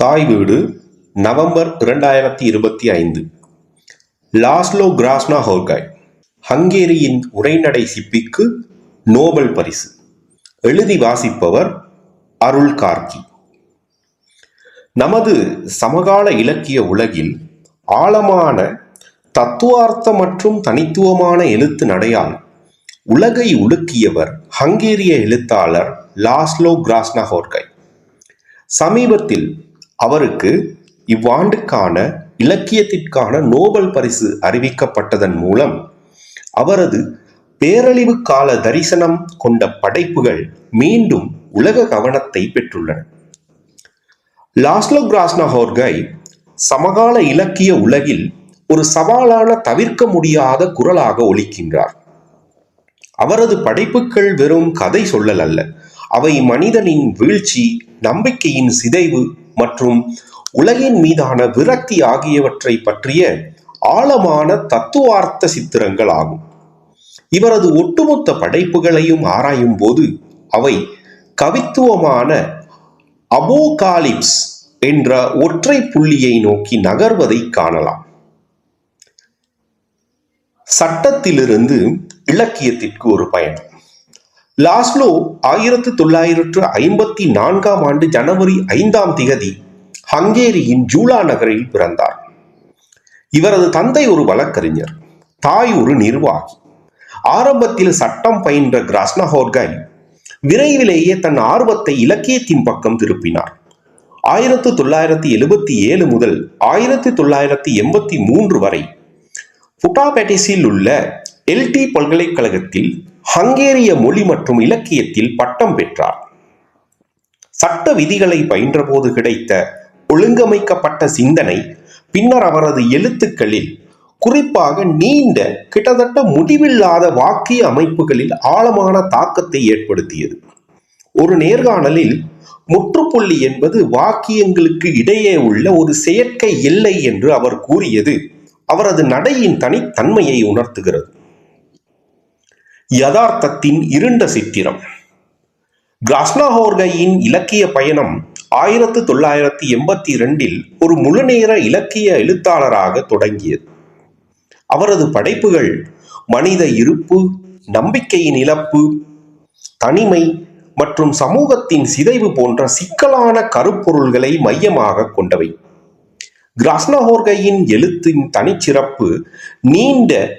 தாய் வீடு நவம்பர் இரண்டாயிரத்தி இருபத்தி ஐந்து. லாஸ்லோ கிராஸ்னா ஹோர்காய் ஹங்கேரியின் உரைநடை சிப்பிக்கு நோபல் பரிசு. எழுதி வாசிப்பவர் அருள் கார்கி. நமது சமகால இலக்கிய உலகில் ஆழமான தத்துவார்த்த மற்றும் தனித்துவமான எழுத்து நடையால் உலகை உலுக்கியவர் ஹங்கேரிய எழுத்தாளர் லாஸ்லோ கிராஸ்னா ஹோர்காய். சமீபத்தில் அவருக்கு இவ்வாண்டுக்கான இலக்கியத்திற்கான நோபல் பரிசு அறிவிக்கப்பட்டதன் மூலம் அவரது பேரழிவு கால தரிசனம் கொண்ட படைப்புகள் மீண்டும் உலக கவனத்தை பெற்றுள்ளன. லாஸ்லோ கிராஸ்னஹோர்கை சமகால இலக்கிய உலகில் ஒரு சவாலான தவிர்க்க முடியாத குரலாக ஒலிக்கின்றார். அவரது படைப்புகள் வெறும் கதை சொல்லல் அல்ல அவை மனிதனின் வீழ்ச்சி நம்பிக்கையின் சிதைவு மற்றும் உலகின் மீதான விரக்தி ஆகியவற்றை பற்றிய ஆழமான தத்துவார்த்த சித்திரங்கள் ஆகும் இவரது ஒட்டுமொத்த படைப்புகளையும் ஆராயும் போது அவை கவித்துவமான அபோகாலிப்ஸ் என்ற ஒற்றை புள்ளியை நோக்கி நகர்வதை காணலாம். சட்டத்திலிருந்து இலக்கியத்திற்கு ஒரு பயணம் லாஸ்லோ ஆயிரத்து தொள்ளாயிரத்து ஐம்பத்தி நான்காம் ஆண்டு ஜனவரி ஐந்தாம் திகதி ஹங்கேரியின் ஜூலா நகரில் பிறந்தார். இவரது தந்தை ஒரு வழக்கறிஞர் தாய் ஒரு நிர்வாகி. ஆரம்பத்தில் சட்டம் பயின்ற கிராஸ்னஹோர்கை விரைவிலேயே தன் ஆர்வத்தை இலக்கியத்தின் பக்கம் திருப்பினார். ஆயிரத்து தொள்ளாயிரத்தி எழுபத்தி ஏழு முதல் ஆயிரத்தி தொள்ளாயிரத்தி எண்பத்தி மூன்று வரை புட்டாபெட்டிஸில் உள்ள எல்டி பல்கலைக்கழகத்தில் ஹங்கேரிய மொழி மற்றும் இலக்கியத்தில் பட்டம் பெற்றார். சட்ட விதிகளை பயின்றபோது கிடைத்த ஒழுங்கமைக்கப்பட்ட சிந்தனை பின்னர் அவரது எழுத்துக்களில் குறிப்பாக நீண்ட கிட்டத்தட்ட முடிவில்லாத வாக்கிய அமைப்புகளில் ஆழமான தாக்கத்தை ஏற்படுத்தியது. ஒரு நேர்காணலில் முற்றுப்புள்ளி என்பது வாக்கியங்களுக்கு இடையே உள்ள ஒரு செயற்கை எல்லை என்று அவர் கூறியது அவரது நடையின் தனித்தன்மையை உணர்த்துகிறது. யதார்த்தத்தின் இருண்ட சித்திரம். கிராஸ்னாஹோர்கையின் இலக்கிய பயணம் ஆயிரத்து தொள்ளாயிரத்தி எண்பத்தி இரண்டில் ஒரு முழுநேர இலக்கிய எழுத்தாளராக தொடங்கியது. அவரது படைப்புகள் மனித இருப்பு நம்பிக்கையின் இழப்பு தனிமை மற்றும் சமூகத்தின் சிதைவு போன்ற சிக்கலான கருப்பொருள்களை மையமாக கொண்டவை. கிராஸ்னஹோர்கையின் எழுத்தின் தனிச்சிறப்பு நீண்ட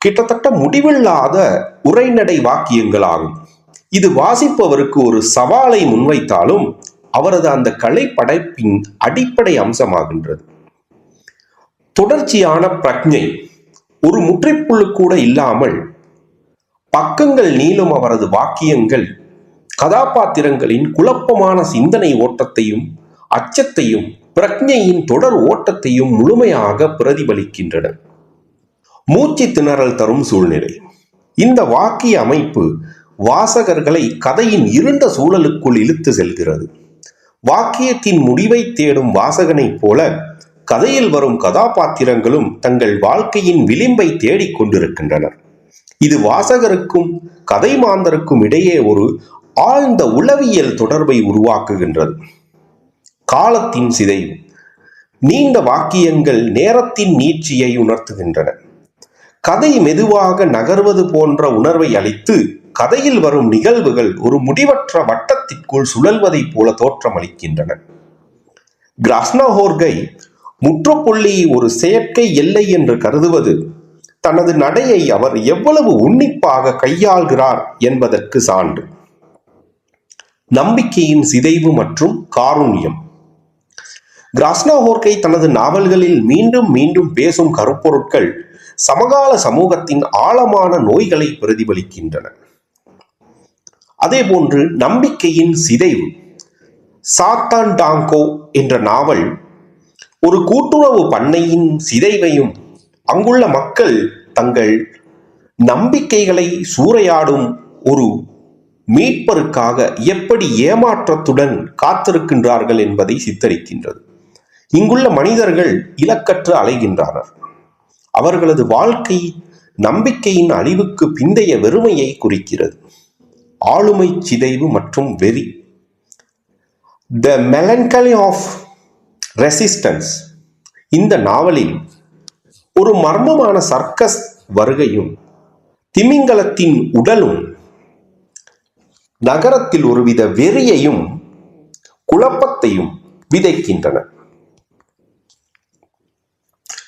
கிட்டத்தட்ட முடிவில்லாத உரைநடை வாக்கியங்களாகும் இது வாசிப்பவருக்கு ஒரு சவாலை முன்வைத்தாலும் அவரது அந்த கலை படைப்பின் அடிப்படை அம்சமாகின்றது. தொடர்ச்சியான பிரக்ஞை ஒரு முற்றைப்புள்ளு கூட இல்லாமல் பக்கங்கள் நீளும் அவரது வாக்கியங்கள் கதாபாத்திரங்களின் குழப்பமான சிந்தனை ஓட்டத்தையும் அச்சத்தையும் பிரக்ஞையின் தொடர் ஓட்டத்தையும் முழுமையாக பிரதிபலிக்கின்றன. மூச்சு திணறல் தரும் சூழ்நிலை. இந்த வாக்கிய அமைப்பு வாசகர்களை கதையின் இருண்ட சூழலுக்குள் இழுத்து செல்கிறது. வாக்கியத்தின் முடிவை தேடும் வாசகனைப் போல கதையில் வரும் கதாபாத்திரங்களும் தங்கள் வாழ்க்கையின் விளிம்பை தேடிக் கொண்டிருக்கின்றனர். இது வாசகருக்கும் கதை மாந்தருக்கும் இடையே ஒரு ஆழ்ந்த உளவியல் தொடர்பை உருவாக்குகின்றது. காலத்தின் சிதைவு நீண்ட வாக்கியங்கள் நேரத்தின் நீட்சியை உணர்த்துகின்றன. கதை மெதுவாக நகர்வது போன்ற உணர்வை அளித்து கதையில் வரும் நிகழ்வுகள் ஒரு முடிவற்ற வட்டத்திற்குள் சுழல்வதைப் போல தோற்றமளிக்கின்றன. கிராஸ்னாஹோர்கை முற்றுப்புள்ளி ஒரு செயற்கை எல்லை என்று கருதுவது தனது நடையை அவர் எவ்வளவு உன்னிப்பாக கையாள்கிறார் என்பதற்கு சான்று. நம்பிக்கையின் சிதைவு மற்றும் காருண்யம். கிராஸ்னாஹோர்கை தனது நாவல்களில் மீண்டும் மீண்டும் பேசும் கருப்பொருட்கள் சமகால சமூகத்தின் ஆழமான நோய்களை பிரதிபலிக்கின்றன. அதேபோன்று நம்பிக்கையின் சிதைவு சாத்தான் டாங்கோ என்ற நாவல் ஒரு கூட்டுறவு பண்ணையின் சிதைவையும் அங்குள்ள மக்கள் தங்கள் நம்பிக்கைகளை சூறையாடும் ஒரு மீட்பருக்காக எப்படி ஏமாற்றத்துடன் காத்திருக்கின்றார்கள் என்பதை சித்தரிக்கின்றது. இங்குள்ள மனிதர்கள் இலக்கற்று அலைகின்றனர் அவர்களது வாழ்க்கை நம்பிக்கையின் அழிவுக்கு பிந்தைய வெறுமையை குறிக்கிறது. ஆளுமை சிதைவு மற்றும் வெறி. த மெலன்கலி ஆஃப் ரெசிஸ்டன்ஸ் இந்த நாவலில் ஒரு மர்மமான சர்க்கஸ் வருகையும் திமிங்கலத்தின் உடலும் நகரத்தில் ஒருவித வெறியையும் குழப்பத்தையும் விதைக்கின்றன.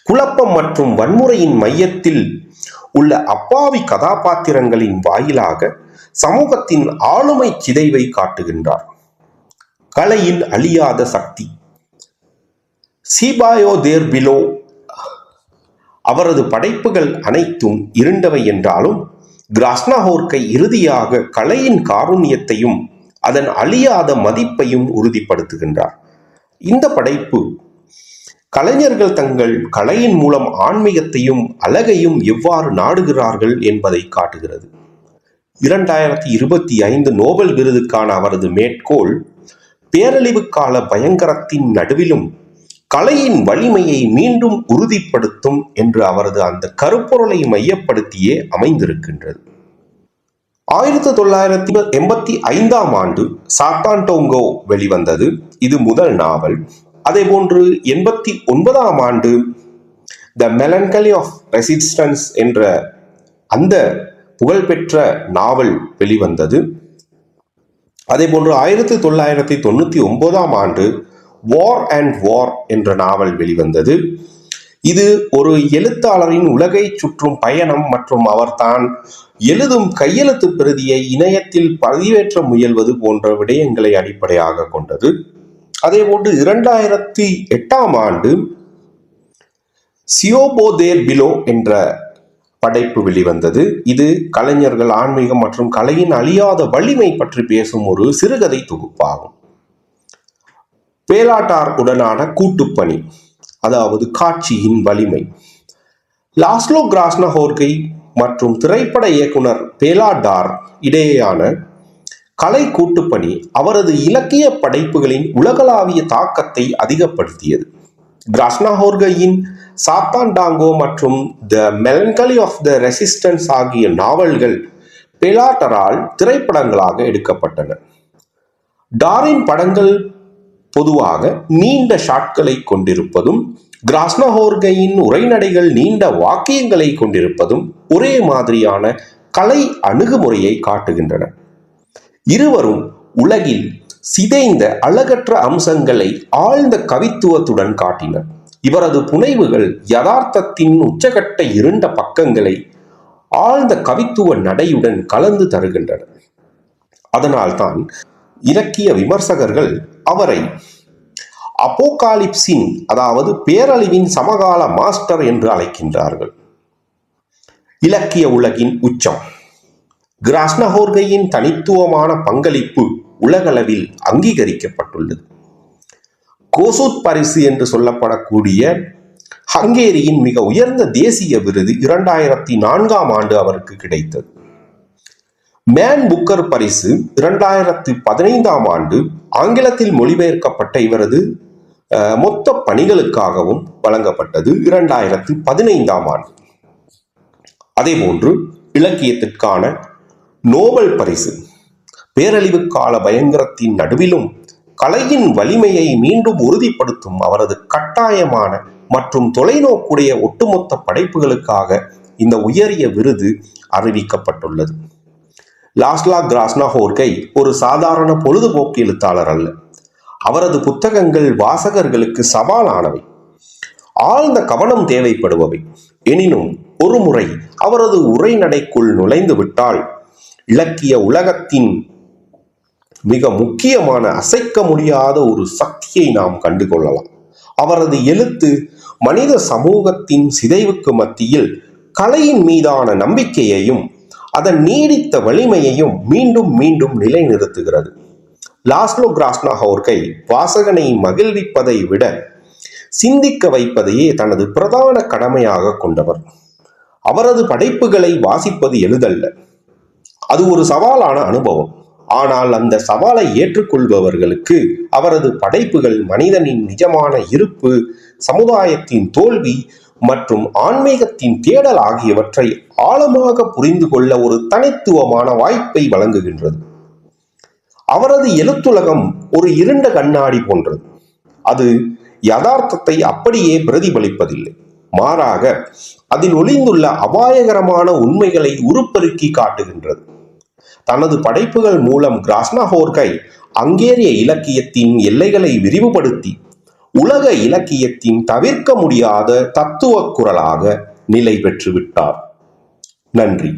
குழப்பம் மற்றும் வன்முறையின் மையத்தில் உள்ள அப்பாவி கதாபாத்திரங்களின் வாயிலாக சமூகத்தின் ஆளுமை சிதைவை காட்டுகின்றார். கலையில் அழியாத சக்தி. சீபாயோ தேர் பிலோ அவரது படைப்புகள் அனைத்தும் இருண்டவை என்றாலும் கிராஸ்னாஹோர்க்கை இறுதியாக கலையின் காருண்யத்தையும் அதன் அழியாத மதிப்பையும் உறுதிப்படுத்துகின்றார். இந்த படைப்பு கலைஞர்கள் தங்கள் கலையின் மூலம் ஆன்மீகத்தையும் அழகையும் எவ்வாறு நாடுகிறார்கள் என்பதை காட்டுகிறது. இரண்டாயிரத்தி இருபத்தி ஐந்து நோபல் விருதுக்கான அவரது மேற்கோள் பேரழிவு கால பயங்கரத்தின் நடுவிலும் கலையின் வலிமையை மீண்டும் உறுதிப்படுத்தும் என்று அவரது அந்த கருப்பொருளை மையப்படுத்தியே அமைந்திருக்கின்றது. ஆயிரத்தி தொள்ளாயிரத்தி எண்பத்தி ஐந்தாம் ஆண்டு சாத்தான்டோங்கோ வெளிவந்தது. இது முதல் நாவல். அதே போன்று எண்பத்தி ஒன்பதாம் ஆண்டு த மெலன்கலி ஆஃப் ரெசிஸ்டன்ஸ் என்ற அந்த புகழ்பெற்ற நாவல் வெளிவந்தது. அதே போன்று ஆயிரத்தி தொள்ளாயிரத்தி தொண்ணூற்றி ஒன்பதாம் ஆண்டு வார் அண்ட் வார் என்ற நாவல் வெளிவந்தது. இது ஒரு எழுத்தாளரின் உலகை சுற்றும் பயணம் மற்றும் அவர் தான் எழுதும் கையெழுத்து பிரதியை இணையத்தில் பதிவேற்ற முயல்வது போன்ற விடயங்களை அடிப்படையாக கொண்டது. அதே போன்று இரண்டாயிரத்தி எட்டாம் ஆண்டு சியோபோதேர் பிலோ என்ற படைப்பு வெளிவந்தது. இது கலைஞர்கள் ஆன்மீகம் மற்றும் கலையின் அழியாத வலிமை பற்றி பேசும் ஒரு சிறுகதை தொகுப்பாகும். பேலாட்டார் உடனான கூட்டுப்பணி அதாவது காட்சியின் வலிமை. லாஸ்லோ கிராஸ்னஹோர்கை மற்றும் திரைப்பட இயக்குனர் பேலாடார் இடையேயான கலை கூட்டுப்பணி அவரது இலக்கிய படைப்புகளின் உலகளாவிய தாக்கத்தை அதிகப்படுத்தியது. கிராஸ்னாஹோர்கையின் சாப்பாண்டாங்கோ மற்றும் the melancholy of the resistance ஆகிய நாவல்கள் பெலாட்டரால் திரைப்படங்களாக எடுக்கப்பட்டன. டாரின் படங்கள் பொதுவாக நீண்ட ஷாட்களை கொண்டிருப்பதும் கிராஸ்னஹோர்கையின் உரைநடைகள் நீண்ட வாக்கியங்களை கொண்டிருப்பதும் ஒரே மாதிரியான கலை அணுகுமுறையை காட்டுகின்றன. இருவரும் உலகில் சிதைந்த அழகற்ற அம்சங்களை ஆழ்ந்த கவித்துவத்துடன் காட்டினர். இவரது புனைவுகள் யதார்த்தத்தின் உச்சகட்ட இருண்ட பக்கங்களை ஆழ்ந்த கவித்துவ நடையுடன் கலந்து தருகின்றன. அதனால்தான் இலக்கிய விமர்சகர்கள் அவரை அப்போகாலிப்சின் அதாவது பேரழிவின் சமகால மாஸ்டர் என்று அழைக்கின்றார்கள். இலக்கிய உலகின் உச்சம். கிராஸ்னஹோர்கையின் தனித்துவமான பங்களிப்பு உலகளவில் அங்கீகரிக்கப்பட்டுள்ளது. கோசூத் பரிசு என்று சொல்லப்படக்கூடிய ஹங்கேரியின் மிக உயர்ந்த தேசிய விருது இரண்டாயிரத்தி நான்காம் ஆண்டு அவருக்கு கிடைத்தது. மேன் புக்கர் பரிசு இரண்டாயிரத்தி பதினைந்தாம் ஆண்டு ஆங்கிலத்தில் மொழிபெயர்க்கப்பட்ட இவரது அஹ், மொத்த பணிகளுக்காகவும் வழங்கப்பட்டது இரண்டாயிரத்தி பதினைந்தாம் ஆண்டு. அதேபோன்று இலக்கியத்திற்கான நோபல் பரிசு. பேரழிவு கால பயங்கரத்தின் நடுவிலும் கலையின் வலிமையை மீண்டும் உறுதிப்படுத்தும் அவரது கட்டாயமான மற்றும் தொலைநோக்குடைய ஒட்டுமொத்த படைப்புகளுக்காக இந்த உயரிய விருது அறிவிக்கப்பட்டுள்ளது. லாஸ்லா கிராஸ்னாஹோர்கை ஒரு சாதாரண பொழுதுபோக்கு எழுத்தாளர் அல்ல. அவரது புத்தகங்கள் வாசகர்களுக்கு சவாலானவை. ஆழ்ந்த கவனம் தேவைப்படுபவை. எனினும் ஒருமுறை அவரது உரைநடைக்குள் நுழைந்து விட்டால் இலக்கிய உலகத்தின் மிக முக்கியமான அசைக்க முடியாத ஒரு சக்தியை நாம் கண்டுகொள்ளலாம். அவரது எழுத்து மனித சமூகத்தின் சிதைவுக்கு மத்தியில் கலையின் மீதான நம்பிக்கையையும் அதன் நீடித்த வலிமையையும் மீண்டும் மீண்டும் நிலைநிறுத்துகிறது. லாஸ்லோ கிராஸ்னாஹோர்கை வாசகனை மகிழ்விப்பதை விட சிந்திக்க வைப்பதையே தனது பிரதான கடமையாக கொண்டவர். அவரது படைப்புகளை வாசிப்பது எளிதல்ல. அது ஒரு சவாலான அனுபவம். ஆனால் அந்த சவாலை ஏற்றுக்கொள்பவர்களுக்கு அவரது படைப்புகள் மனிதனின் நிஜமான இருப்பு சமுதாயத்தின் தோல்வி மற்றும் ஆன்மீகத்தின் தேடல் ஆகியவற்றை ஆழமாக புரிந்து கொள்ள ஒரு தனித்துவமான வாய்ப்பை வழங்குகின்றது. அவரது எழுத்துலகம் ஒரு இருண்ட கண்ணாடி போன்றது. அது யதார்த்தத்தை அப்படியே பிரதிபலிப்பதில்லை. மாறாக அதில் ஒளிந்துள்ள அபாயகரமான உண்மைகளை உருப்பெருக்கி காட்டுகின்றது. தனது படைப்புகள் மூலம் கிராஸ்னாஹோர்கை அங்கேரிய இலக்கியத்தின் எல்லைகளை விரிவுபடுத்தி உலக இலக்கியத்தின் தவிர்க்க முடியாத தத்துவ குரலாக நிலை பெற்றுவிட்டார் நன்றி.